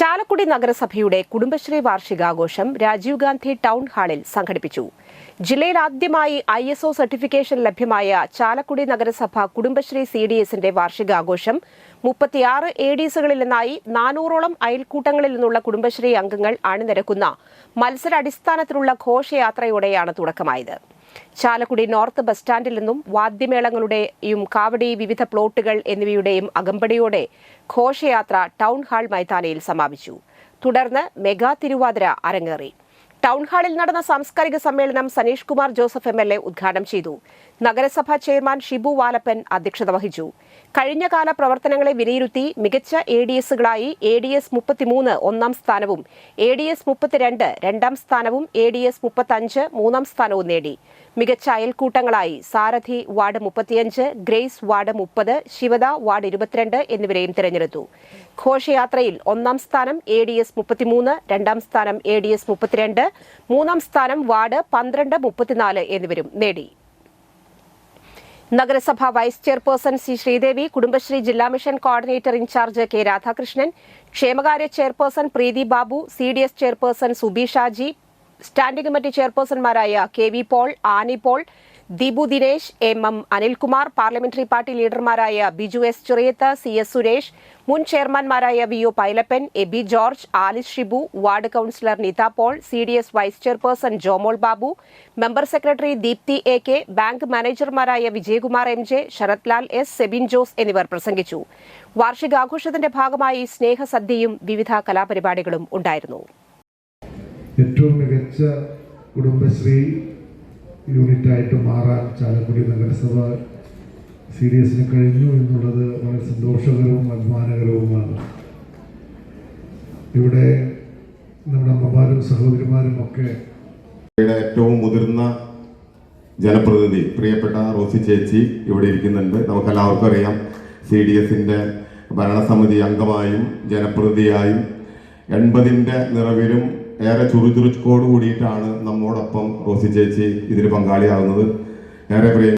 ചാലക്കുടി നഗരസഭയുടെ കുടുംബശ്രീ വാർഷികാഘോഷം രാജീവ് ഗാന്ധി ടൗൺ ഹാളിൽ സംഘടിപ്പിച്ചു. ജില്ലയിൽ ആദ്യമായി ഐ എസ് ഒ സർട്ടിഫിക്കേഷൻ ലഭ്യമായ ചാലക്കുടി നഗരസഭ കുടുംബശ്രീ സി ഡി എസിന്റെ വാർഷികാഘോഷം മുപ്പത്തിയാറ് എ ഡി എസുകളിൽ നിന്നായി നാനൂറോളം അയൽക്കൂട്ടങ്ങളിൽ നിന്നുള്ള കുടുംബശ്രീ അംഗങ്ങൾ അണിനിരക്കുന്ന മത്സരാടിസ്ഥാനത്തിലുള്ള ഘോഷയാത്രയോടെയാണ് തുടക്കമായത്. ചാലക്കുടി നോർത്ത് ബസ് സ്റ്റാൻഡിൽ നിന്നും വാദ്യമേളങ്ങളുടെയും കാവടി വിവിധ പ്ലോട്ടുകൾ എന്നിവയുടെയും അകമ്പടിയോടെ ഘോഷയാത്ര ടൗൺ ഹാൾ മൈതാനയിൽ സമാപിച്ചു. തുടർന്ന് മെഗാ തിരുവാതിര അരങ്ങേറി. ടൗൺ ഹാളിൽ നടന്ന സാംസ്കാരിക സമ്മേളനം Sanish Kumar Joseph M L A ഉദ്ഘാടനം ചെയ്തു. നഗരസഭാ ചെയർമാൻ ഷിബു വാലപ്പൻ അധ്യക്ഷത വഹിച്ചു. കഴിഞ്ഞകാല പ്രവർത്തനങ്ങളെ വിലയിരുത്തി മികച്ച എ ഡി എസുകളായി എ ഡി എസ് മുപ്പത്തിമൂന്ന് ഒന്നാം സ്ഥാനവും എ ഡി എസ് മുപ്പത്തിരണ്ട് രണ്ടാം സ്ഥാനവും എ ഡി എസ് മുപ്പത്തഞ്ച് മൂന്നാം സ്ഥാനവും നേടി. മികച്ച അയൽക്കൂട്ടങ്ങളായി സാരഥി വാർഡ് മുപ്പത്തിയഞ്ച് ഗ്രേസ് വാർഡ് മുപ്പത് ശിവദ വാർഡ് ഇരുപത്തിരണ്ട് എന്നിവരെയും തിരഞ്ഞെടുത്തു. ഘോഷയാത്രയിൽ ഒന്നാം സ്ഥാനം എ ഡി എസ് മുപ്പത്തിമൂന്ന് രണ്ടാം സ്ഥാനം എ ഡി എസ് മുപ്പത്തിരണ്ട് മൂന്നാം സ്ഥാനം വാർഡ് പന്ത്രണ്ട് മുപ്പത്തിനാല് എന്നിവരും നേടി. നഗരസഭ vice chairperson C Sreedevi Kudumbashree ജില്ലാ mission coordinator in charge K Radhakrishnan ക്ഷേമകാര്യ chairperson Preethi Babu C D S chairperson Subi Shaji standing committee ചെയർപേഴ്സൺമാരായ K V Paul Annie Paul Deepu Dinesh M M Anilkumar parliamentary party ലീഡർമാരായ Biju S Cheriyath C S Suresh മുൻ ചെയർമാൻമാരായ V O Pailappan A B George Alice Shibu ward councillor Nitha Paul C D S vice chairperson Jomol Babu member secretary Deepthi A K bank മാനേജർമാരായ Vijayakumar M J Sarath Lal S Sebin Jose എന്നിവർ പ്രസംഗിച്ചു. വാർഷികാഘോഷത്തിന്റെ ഭാഗമായി സ്നേഹസദ്യയും വിവിധ കലാപരിപാടികളും ഉണ്ടായിരുന്നു. ഏറ്റവും മികച്ച കുടുംബശ്രീ യൂണിറ്റായിട്ട് മാറാൻ ചാലക്കുടി നഗരസഭ സി ഡി എസിന് കഴിഞ്ഞു എന്നുള്ളത് വളരെ സന്തോഷകരവും അഭിമാനകരവുമാണ്. ഇവിടെ നമ്മുടെ അമ്മമാരും സഹോദരിമാരും ഒക്കെ ഏറ്റവും മുതിർന്ന ജനപ്രതിനിധി പ്രിയപ്പെട്ട റോസി ചേച്ചി ഇവിടെ ഇരിക്കുന്നുണ്ട്. നമുക്കെല്ലാവർക്കും അറിയാം സി ഡി എസിന്റെ ഭരണസമിതി അംഗമായും ജനപ്രതിനിധിയായും എൺപതിന്റെ നിറവിലും ഏറെ ചുറുചുറുക്കോട് കൂടിയിട്ടാണ് നമ്മോടൊപ്പം റോസി ചേച്ചി ഇതിൽ പങ്കാളിയാകുന്നത് ഏറെ പ്രിയ